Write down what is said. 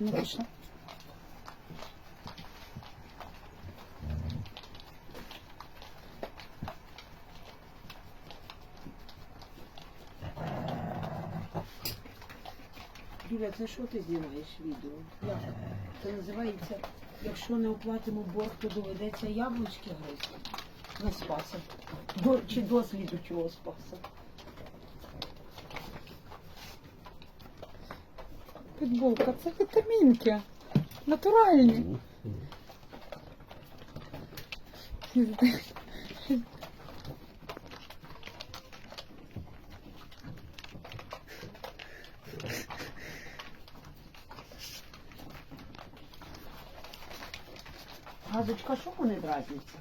Не пішла. Юля, це що ти знімаєш відео? Як? Це називається, якщо не оплатимо борг, то доведеться яблучки гризти. На спаса. До, чи до слідучого спаса. Футболка, це вітамінки. Натуральні. Газочка, що вони дразняться?